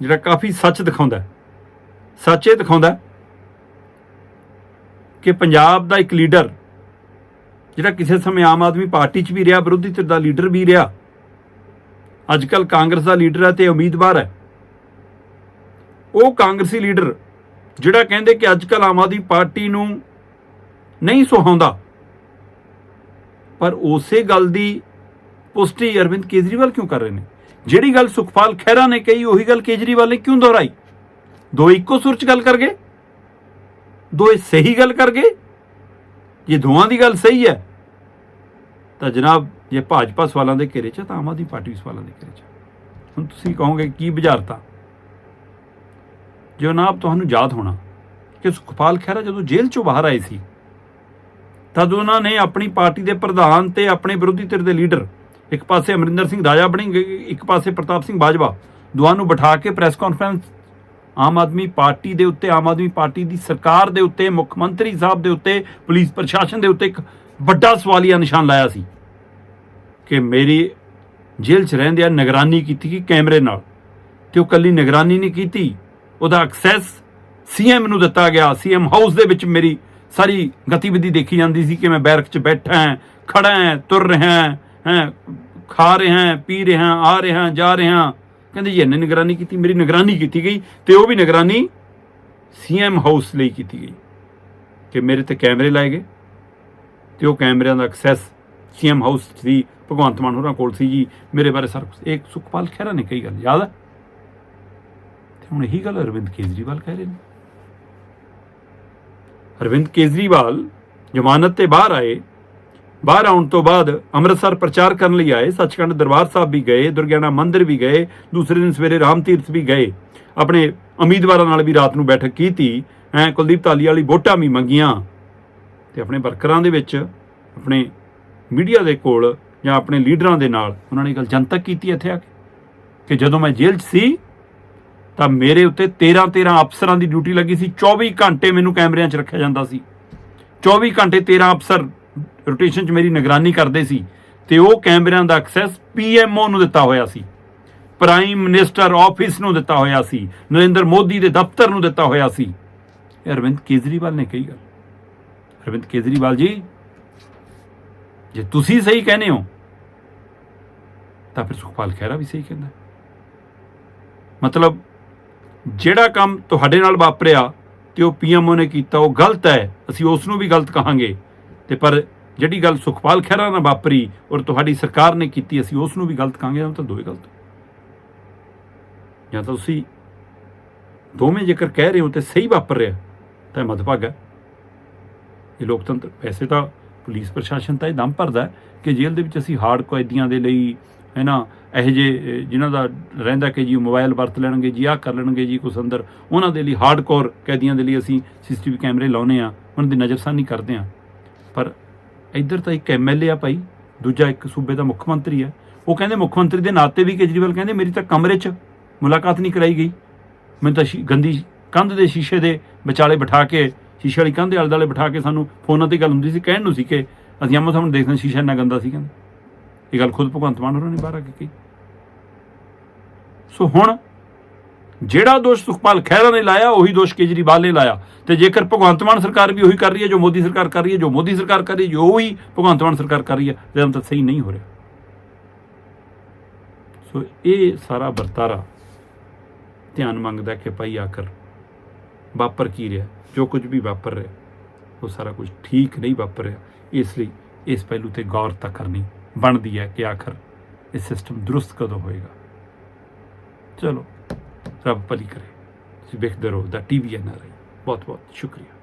ਜਿਹੜਾ ਕਾਫੀ ਸੱਚ ਦਿਖਾਉਂਦਾ ਹੈ। ਸੱਚ ਇਹ ਦਿਖਾਉਂਦਾ ਕਿ ਪੰਜਾਬ ਦਾ ਇੱਕ ਲੀਡਰ ਜਿਹੜਾ ਕਿਸੇ ਸਮੇਂ ਆਮ ਆਦਮੀ ਪਾਰਟੀ 'ਚ ਵੀ ਰਿਹਾ, ਵਿਰੋਧੀ ਧਿਰ ਦਾ ਲੀਡਰ ਵੀ ਰਿਹਾ ਅੱਜ ਕੱਲ ਕਾਂਗਰਸ ਦਾ ਲੀਡਰ ਹੈ ਤੇ ਉਮੀਦਵਾਰ ਹੈ ਉਹ ਕਾਂਗਰਸੀ ਲੀਡਰ ਜਿਹੜਾ ਕਹਿੰਦੇ ਕਿ ਅੱਜ ਕੱਲ ਆਮ ਆਦਮੀ ਪਾਰਟੀ ਨੂੰ ਨਹੀਂ ਸੁਹਾਉਂਦਾ, ਪਰ ਉਸੇ ਗੱਲ ਦੀ ਪੁਸ਼ਟੀ ਅਰਵਿੰਦ ਕੇਜਰੀਵਾਲ ਕਿਉਂ ਕਰ ਰਹੇ ਨੇ ਜਿਹੜੀ ਗੱਲ ਸੁਖਪਾਲ ਖਹਿਰਾ ਨੇ ਕਹੀ, ਉਹੀ ਗੱਲ ਕੇਜਰੀਵਾਲ ਨੇ ਕਿਉਂ ਦੁਹਰਾਈ? ਦੋ ਇੱਕੋ ਸੁਰ ਚ ਗੱਲ ਕਰ ਗਏ ਦੋ ਸਹੀ ਗੱਲ ਕਰ ਗਏ ਜੇ ਦੋਵਾਂ ਦੀ ਗੱਲ ਸਹੀ ਹੈ, ਤਾਂ ਜਨਾਬ ਜੇ ਭਾਜਪਾ ਸਵਾਲਾਂ ਦੇ ਘੇਰੇ ਚ ਤਾਂ ਆਮ ਆਦਮੀ ਪਾਰਟੀ ਵੀ ਸਵਾਲਾਂ ਦੇ ਘੇਰੇ ਚ ਹੁਣ ਤੁਸੀਂ ਕਹੋਗੇ ਕੀ ਬੁਝਾਰਤਾ? ਜਨਾਬ, ਤੁਹਾਨੂੰ ਯਾਦ ਹੋਣਾ ਕਿ ਸੁਖਪਾਲ ਖਹਿਰਾ ਜਦੋਂ ਜੇਲ੍ਹ ਚੋਂ ਬਾਹਰ ਆਏ ਸੀ, ਤਦ ਉਹਨਾਂ ਨੇ ਆਪਣੀ ਪਾਰਟੀ ਦੇ ਪ੍ਰਧਾਨ ਤੇ ਆਪਣੇ ਵਿਰੋਧੀ ਧਿਰ ਦੇ ਲੀਡਰ ਇੱਕ ਪਾਸੇ ਅਮਰਿੰਦਰ ਸਿੰਘ ਰਾਜਾ ਬਣੇ ਗਏ, ਇੱਕ ਪਾਸੇ ਪ੍ਰਤਾਪ ਸਿੰਘ ਬਾਜਵਾ। ਦੋਵਾਂ ਨੂੰ ਬਿਠਾ ਕੇ press conference Aam Aadmi party ਦੇ ਉੱਤੇ ਆਮ ਆਦਮੀ ਪਾਰਟੀ ਦੀ ਸਰਕਾਰ ਦੇ ਉੱਤੇ ਮੁੱਖ ਮੰਤਰੀ ਸਾਹਿਬ ਦੇ ਉੱਤੇ ਪੁਲਿਸ ਪ੍ਰਸ਼ਾਸਨ ਦੇ ਉੱਤੇ ਇੱਕ ਵੱਡਾ ਸਵਾਲੀਆ ਨਿਸ਼ਾਨ ਲਾਇਆ ਸੀ ਕਿ ਮੇਰੀ ਜੇਲ੍ਹ 'ਚ ਰਹਿੰਦਿਆਂ ਨਿਗਰਾਨੀ ਕੀਤੀ ਗਈ ਕੈਮਰੇ ਨਾਲ। ਤੇ ਉਹ ਕੱਲੀ ਨਿਗਰਾਨੀ ਨਹੀਂ ਕੀਤੀ ਉਹਦਾ ਐਕਸੈਸ ਸੀਐਮ ਨੂੰ ਦਿੱਤਾ ਗਿਆ। ਸੀਐਮ ਹਾਊਸ ਦੇ ਵਿੱਚ ਮੇਰੀ ਸਾਰੀ ਗਤੀਵਿਧੀ ਦੇਖੀ ਜਾਂਦੀ ਸੀ ਕਿ ਮੈਂ ਬੈਰਕ 'ਚ ਬੈਠਾ ਹਾਂ ਖੜਾ ਹਾਂ ਤੁਰ ਰਿਹਾ ਹਾਂ। ਹੈਂ, ਖਾ ਰਿਹਾ ਹਾਂ ਪੀ ਰਿਹਾ ਹਾਂ ਆ ਰਿਹਾ ਹਾਂ ਜਾ ਰਿਹਾ ਹਾਂ। ਕਹਿੰਦੇ ਜੀ ਇਹਨੇ ਨਿਗਰਾਨੀ ਕੀਤੀ ਮੇਰੀ ਨਿਗਰਾਨੀ ਕੀਤੀ ਗਈ ਤੇ ਉਹ ਵੀ ਨਿਗਰਾਨੀ ਸੀਐਮ ਹਾਊਸ ਲਈ ਕੀਤੀ ਗਈ ਕਿ ਮੇਰੇ ਤੇ ਕੈਮਰੇ ਲਾਏ ਗਏ ਤੇ ਉਹ ਕੈਮਰਿਆਂ ਦਾ ਐਕਸੈਸ ਸੀਐਮ ਹਾਊਸ ਸੀ ਭਗਵੰਤ ਮਾਨ ਹੋਰਾਂ ਕੋਲ ਸੀ ਜੀ। ਮੇਰੇ ਬਾਰੇ ਸਰ ਇੱਕ ਸੁਖਪਾਲ ਖਹਿਰਾ ਨੇ ਕਹੀ ਗੱਲ ਯਾਦ ਹੈ? ਤੇ ਹੁਣ ਇਹੀ ਗੱਲ ਅਰਵਿੰਦ ਕੇਜਰੀਵਾਲ ਕਹਿ ਰਹੇ ਨੇ। ਅਰਵਿੰਦ ਕੇਜਰੀਵਾਲ ਜ਼ਮਾਨਤ ਤੇ ਬਾਹਰ ਆਏ ਬਾਹਰ ਆਉਣ ਤੋਂ ਬਾਅਦ ਅੰਮ੍ਰਿਤਸਰ ਪ੍ਰਚਾਰ ਕਰਨ ਲਈ ਆਏ। ਸੱਚਖੰਡ ਦਰਬਾਰ ਸਾਹਿਬ ਵੀ ਗਏ, ਦੁਰਗਿਆਣਾ ਮੰਦਿਰ ਵੀ ਗਏ, ਦੂਸਰੇ ਦਿਨ ਸਵੇਰੇ ਰਾਮ ਤੀਰਥ ਵੀ ਗਏ। ਆਪਣੇ ਉਮੀਦਵਾਰਾਂ ਨਾਲ ਵੀ ਰਾਤ ਨੂੰ ਬੈਠਕ ਕੀਤੀ। ਐ ਕੁਲਦੀਪ ਤਾਲੀ ਵਾਲੀ ਵੋਟਾਂ ਵੀ ਮੰਗੀਆਂ। ਤੇ ਆਪਣੇ ਵਰਕਰਾਂ ਦੇ ਵਿੱਚ, ਆਪਣੇ ਮੀਡੀਆ ਦੇ ਕੋਲ ਜਾਂ ਆਪਣੇ ਲੀਡਰਾਂ ਦੇ ਨਾਲ ਉਹਨਾਂ ਨੇ ਗੱਲ ਜਨਤਕ ਕੀਤੀ ਇੱਥੇ ਆ ਕੇ ਕਿ ਜਦੋਂ ਮੈਂ ਜੇਲ੍ਹ 'ਚ ਸੀ, ਤਾਂ ਮੇਰੇ ਉੱਤੇ 13 13 ਅਫਸਰਾਂ ਦੀ ਡਿਊਟੀ ਲੱਗੀ ਸੀ। 24 ਘੰਟੇ ਮੈਨੂੰ ਕੈਮਰਿਆਂ 'ਚ ਰੱਖਿਆ ਜਾਂਦਾ ਸੀ। 24 ਘੰਟੇ 13 ਅਫਸਰ ਰੋਟੇਸ਼ਨ 'ਚ ਮੇਰੀ ਨਿਗਰਾਨੀ ਕਰਦੇ ਸੀ ਤੇ ਉਹ ਕੈਮਰਿਆਂ ਦਾ ਐਕਸੈਸ ਪੀਐਮਓ ਨੂੰ ਦਿੱਤਾ ਹੋਇਆ ਸੀ ਪ੍ਰਾਈਮ ਮਿਨਿਸਟਰ ਆਫਿਸ ਨੂੰ ਦਿੱਤਾ ਹੋਇਆ ਸੀ, ਨਰਿੰਦਰ ਮੋਦੀ ਦੇ ਦਫ਼ਤਰ ਨੂੰ ਦਿੱਤਾ ਹੋਇਆ ਸੀ। ਇਹ ਅਰਵਿੰਦ ਕੇਜਰੀਵਾਲ ਨੇ ਕਹੀ ਗੱਲ। ਅਰਵਿੰਦ ਕੇਜਰੀਵਾਲ ਜੀ, ਜੇ ਤੁਸੀਂ ਸਹੀ ਕਹਿੰਦੇ ਹੋ, ਤਾਂ ਫਿਰ ਸੁਖਪਾਲ ਖਹਿਰਾ ਵੀ ਸਹੀ ਕਹਿੰਦਾ। ਮਤਲਬ ਜਿਹੜਾ ਕੰਮ ਤੁਹਾਡੇ ਨਾਲ ਵਾਪਰਿਆ ਤੇ ਉਹ ਪੀਐਮਓ ਨੇ ਕੀਤਾ, ਉਹ ਗਲਤ ਹੈ, ਅਸੀਂ ਉਸ ਨੂੰ ਵੀ ਗਲਤ ਕਹਾਂਗੇ। ਤੇ ਪਰ ਜਿਹੜੀ ਗੱਲ ਸੁਖਪਾਲ ਖਹਿਰਾ ਨਾਲ ਵਾਪਰੀ ਔਰ ਤੁਹਾਡੀ ਸਰਕਾਰ ਨੇ ਕੀਤੀ ਅਸੀਂ ਉਸ ਨੂੰ ਵੀ ਗਲਤ ਕਹਾਂਗੇ ਉਹ ਤਾਂ ਦੋਵੇਂ ਗਲਤ? ਜਾਂ ਤਾਂ ਤੁਸੀਂ ਦੋਵੇਂ ਜੇਕਰ ਕਹਿ ਰਹੇ ਹੋ ਤੇ ਸਹੀ ਵਾਪਰ ਰਿਹਾ ਤਾਂ ਇਹ ਮਦਭਾਗਾ ਹੈ। ਇਹ ਲੋਕਤੰਤਰ ਵੈਸੇ ਤਾਂ ਪੁਲਿਸ ਪ੍ਰਸ਼ਾਸਨ ਤਾਂ ਇਹ ਦਮ ਭਰਦਾ ਕਿ ਜੇਲ੍ਹ ਦੇ ਵਿੱਚ ਅਸੀਂ ਹਾਰਡ ਕੈਦੀਆਂ ਦੇ ਲਈ ਹੈ ਨਾ ਇਹੋ ਜਿਹੇ ਅਹ, ਜਿਨ੍ਹਾਂ ਦਾ ਰਹਿੰਦਾ ਕਿ ਜੀ ਮੋਬਾਈਲ ਵਰਤ ਲੈਣਗੇ ਜੀ ਆਹ ਕਰ ਲੈਣਗੇ ਜੀ ਕੁਛ ਅੰਦਰ ਉਹਨਾਂ ਦੇ ਲਈ ਹਾਰਡਕੋਰ ਕੈਦੀਆਂ ਦੇ ਲਈ ਅਸੀਂ ਸੀਸੀਟੀਵੀ ਕੈਮਰੇ ਲਾਉਨੇ ਆ ਉਹਨਾਂ ਦੀ ਨਜ਼ਰਸਾਨੀ ਕਰਦੇ ਆ। ਪਰ ਇੱਧਰ ਤਾਂ ਇੱਕ ਐਮਐਲਏ ਆ ਭਾਈ, ਦੂਜਾ ਇੱਕ ਸੂਬੇ ਦਾ ਮੁੱਖ ਮੰਤਰੀ ਆ। ਉਹ ਕਹਿੰਦੇ ਮੁੱਖ ਮੰਤਰੀ ਦੇ ਨਾਤੇ ਵੀ ਕੇਜਰੀਵਾਲ ਕਹਿੰਦੇ, ਮੇਰੀ ਤਾਂ ਕਮਰੇ 'ਚ ਮੁਲਾਕਾਤ ਨਹੀਂ ਕਰਾਈ ਗਈ। ਮੈਨੂੰ ਤਾਂ ਸ਼ੀ- ਗੰਦੀ ਕੰਧ ਦੇ ਸ਼ੀਸ਼ੇ ਦੇ ਵਿਚਾਲੇ ਬਿਠਾ ਕੇ, ਸ਼ੀਸ਼ੇ ਵਾਲੀ ਕੰਧ ਦੇ ਆਲੇ ਦੁਆਲੇ ਬਿਠਾ ਕੇ ਸਾਨੂੰ ਫੋਨਾਂ ਤੇ ਗੱਲ ਹੁੰਦੀ ਸੀ, ਕਹਿਣ ਨੂੰ ਸੀ ਕਿ ਅਸੀਂ ਆਮੋ ਸਾਹਮਣੇ ਦੇਖਦੇ ਹਾਂ, ਸ਼ੀਸ਼ਾ ਇੰਨਾ ਗੰਦਾ ਸੀ ਕਹਿੰਦੇ। ਇਹ ਗੱਲ ਖੁਦ ਭਗਵੰਤ ਮਾਨ ਹੋਰਾਂ ਨੇ ਬਾਹਰ ਆ ਕੇ ਕਹੀ। ਸੋ ਹੁਣ ਜਿਹੜਾ ਦੋਸ਼ ਸੁਖਪਾਲ ਖਹਿਰਾ ਨੇ ਲਾਇਆ, ਉਹੀ ਦੋਸ਼ ਕੇਜਰੀਵਾਲ ਨੇ ਲਾਇਆ। ਤੇ ਜੇਕਰ ਭਗਵੰਤ ਮਾਨ ਸਰਕਾਰ ਵੀ ਉਹੀ ਕਰ ਰਹੀ ਹੈ, ਜੋ ਮੋਦੀ ਸਰਕਾਰ ਕਰ ਰਹੀ ਹੈ, ਜੋ ਮੋਦੀ ਸਰਕਾਰ ਕਰ ਰਹੀ ਹੈ, ਜੋ ਉਹੀ ਭਗਵੰਤ ਮਾਨ ਸਰਕਾਰ ਕਰ ਰਹੀ ਹੈ, ਤਾਂ ਤਾਂ ਸਹੀ ਨਹੀਂ ਹੋ ਰਿਹਾ। ਸੋ ਇਹ ਸਾਰਾ ਵਰਤਾਰਾ ਧਿਆਨ ਮੰਗਦਾ ਕਿ ਭਾਈ ਆਖਰ ਵਾਪਰ ਕੀ ਰਿਹਾ? ਜੋ ਕੁਝ ਵੀ ਵਾਪਰ ਰਿਹਾ, ਉਹ ਸਾਰਾ ਕੁਝ ਠੀਕ ਨਹੀਂ ਵਾਪਰ ਰਿਹਾ। ਇਸ ਲਈ ਇਸ ਪਹਿਲੂ ਤੇ ਗੌਰ ਤਾਂ ਕਰਨੀ ਬਣਦੀ ਹੈ ਕਿ ਆਖਰ ਇਹ ਸਿਸਟਮ ਦਰੁਸਤ ਕਦੋਂ ਹੋਏਗਾ। ਚਲੋ। ਰੱਬ ਭਲੀ ਕਰੇ। ਤੁਸੀਂ ਵੇਖਦੇ ਰਹੋ ਦਾ ਟੀਵੀ ਐਨਆਰਆਈ ਬਹੁਤ ਬਹੁਤ ਸ਼ੁਕਰੀਆ।